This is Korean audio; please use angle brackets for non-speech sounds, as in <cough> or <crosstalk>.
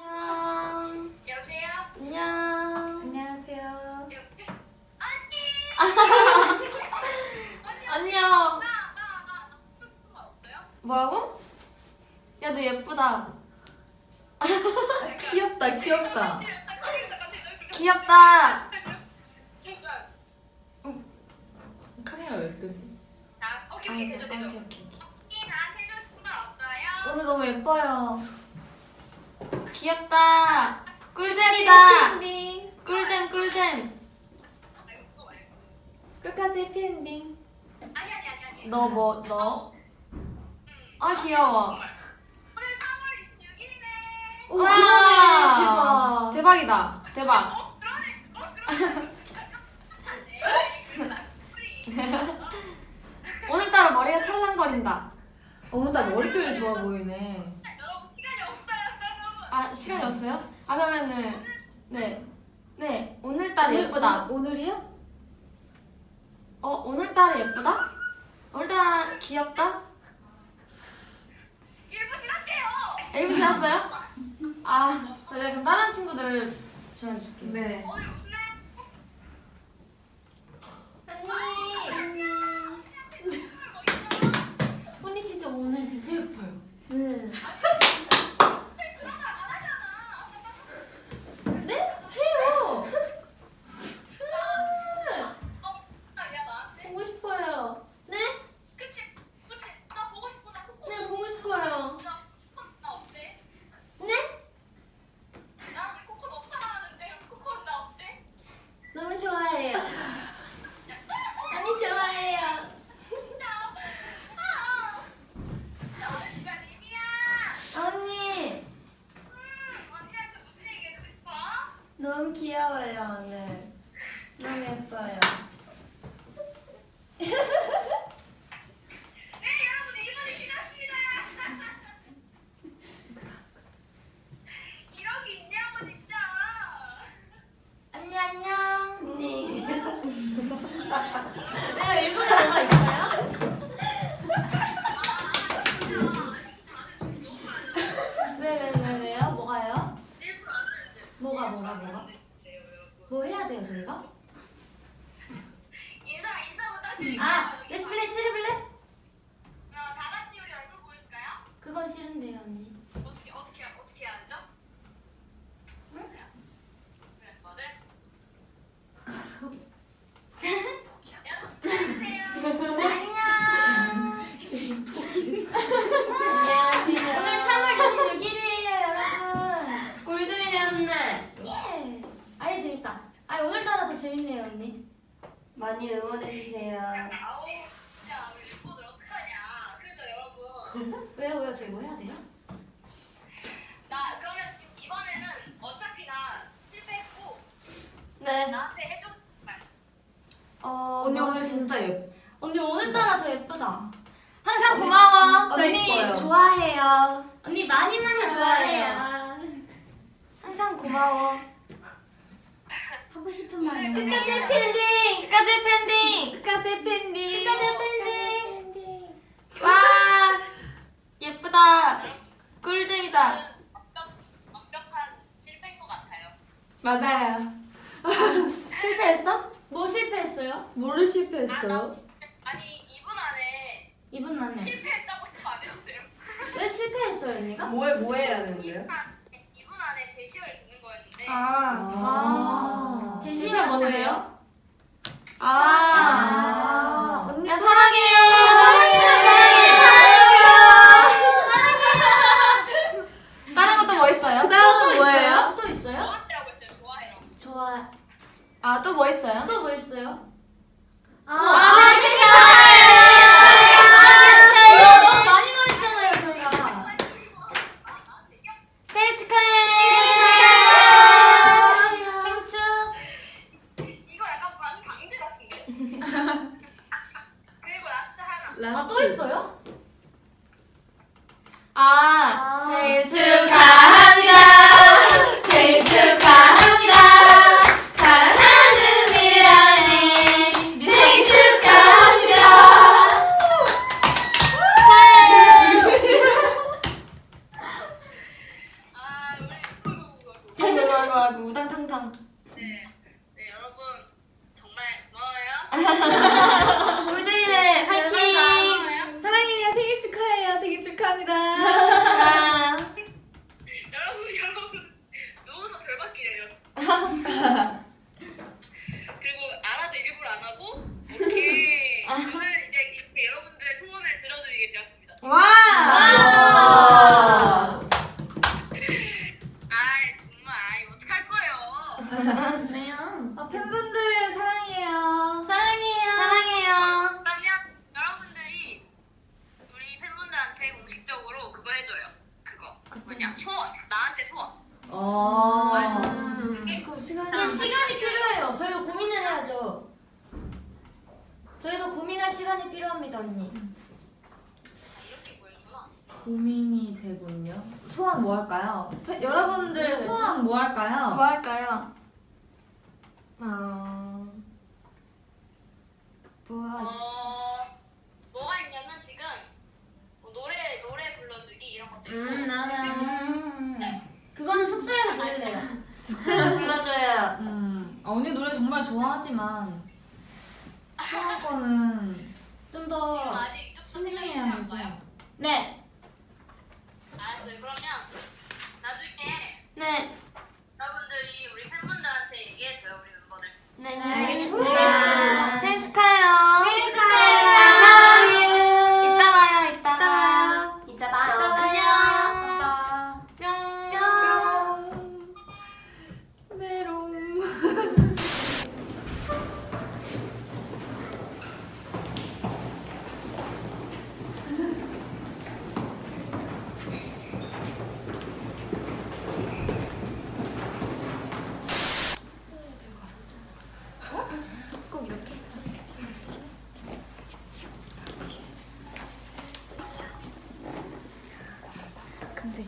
안녕. 여보세요? 안녕. 안녕하세요. 안녕. 나나나 하고 싶은 거 없어요? 뭐라고? 야, 너 예쁘다. 귀엽다, 귀엽다. 귀엽다. 카메라 왜 끄지? 자, 오케이 아, 오케이 오케이, 되죠 되죠. 오케이, 오케이. 언니 나한테 해주고 싶은 건 없어요? 오늘 너무 예뻐요. 귀엽다. 꿀잼이다. 꿀잼, 꿀잼. 끝까지 해피엔딩. 아니. 너 뭐, 너? 음. 아, 귀여워. 오늘 3월 26일이네. 오, 와. 그러네. 대박이다. 대박. <laughs> 오늘따라 머리가 찰랑거린다. 어, 오늘따라 머릿결이 좋아 보이네. 여러분 시간이 없어요 여러분. 아, 시간이 없어요? 아, 그러면은, 네. 네, 오늘따라 예쁘다. 오늘, 오늘이요? 어, 오늘따라 예쁘다? 오늘따라 귀엽다? 1분 지났대요. 일부 지났어요? 아, 제가 그럼 다른 친구들을 전해줄게요. 네. 오늘 무슨 날? 언니. 언니 진짜 오늘 진짜 예뻐요. 네. 네? 해요. 어, 아니야 나한테. 보고 싶어요. 네? 그치? 그치? 나 보고 싶어. 나 코코. 네, 보고 싶어요. 진짜 코코 나 어때? 네? 나 우리 코코 너무 사랑하는데 코코 나 어때? 너무 좋아해요. 언니 좋아해요. 진짜. 아. 나 누가 님이야? 언니 음, 언니한테 무슨 얘기 해주고 싶어? 너무 귀여워요 오늘. 너무 예뻐요. 네 여러분 1분이 지났습니다. 이러기 있냐고 진짜. 언니 안녕. 언니. 내가 일본에 뭐가 있어요? 왜왜 왜 왜요? 뭐가요? 일부러 안 하는데. 뭐가 뭐 해야 돼요 저희가? <laughs> 인사 인사 부탁드릴게요. 아 여기 레시플레이 치르블레? 어, 다 같이 우리 얼굴 보여줄까요? 그건 싫은데요 언니. 어떻게 어떻게 어떻게 해야 하죠? 응? 그래, 뭐들? 안녕하세요. 안녕. 오늘 3월 26일이에요 여러분. 꿀잼이었네. 예. 아예 재밌다. 아 오늘따라 더 재밌네요 언니. 많이 응원해주세요. 아우, 진짜 우리 멤버들 어떡하냐? 그죠, 여러분? 왜요 왜요 저희 뭐 <laughs> 해야 돼요? 나 그러면 지금 이번에는 어차피 나 실패했고 네. 나한테 해줘 말. 어, 언니 오늘 진짜 예뻐. 언니 오늘따라 더 예쁘다. 항상 언니 고마워. 진짜 언니 예뻐요. 좋아해요. 언니 많이 많이 좋아해요. 좋아해요. 항상 고마워. 하고 싶은 말 끝까지 해피엔딩! 끝까지 해피엔딩! 끝까지 해피엔딩! 끝까지 해피엔딩. 와! 예쁘다. 꿀잼이다. 완벽, 완벽한 실패인 것 같아요. 맞아요. <laughs> 실패했어? 뭐 실패했어요? 뭐를 실패했어요? 아 니 2분 안에 2분 만에. 실패했다고 해서 안 했어요. 왜 실패했어요 언니가? 뭐해, 뭐 해야 되는데요? 2분 안에 제시어를 듣는 거였는데 아. 아. 제시가 뭔데요? 아. 아. 아, 생일 축하합니다. 생일 축하합니다. 사랑하는 미래아님 생일 축하합니다. 아, 축하해. 아이고 아이고 아이고 우당탕탕. 네. 네, 여러분. 정말 고마워요. <laughs> 꿀잼이네 파이팅. 네, 사랑해요 생일 축하해요 생일 축하합니다. 와 아이 정말 아이 어떡할 거예요. 어, 팬분들 사랑해요 사랑해요. 사랑해요 그러면 여러분들이 우리 팬분들한테 공식적으로 그거 해줘요. 그거 뭐냐 소원 나한테 소원. 어 음. 그 시간이 이 시간이 필요해요. 저희도 고민을 해야죠. 저희도 고민할 시간이 필요합니다, 언니. 고민이 되군요 소원 뭐 할까요? 팬- 여러분들 네, 소원 뭐 할까요? 뭐 할까요? 어... 뭐 하... 어 뭐가 있냐면 지금 뭐 노래 노래 불러주기 이런 것도 있고. 음, 나나. 음. 그거는 숙소에서 들을래요. <laughs> 불러줘요 음, 아, 언니 노래 정말 좋아하지만 <laughs> 소원 거는 좀 지금 더. 아직 좀 신중해야 생각이 안 해서. 네. 근데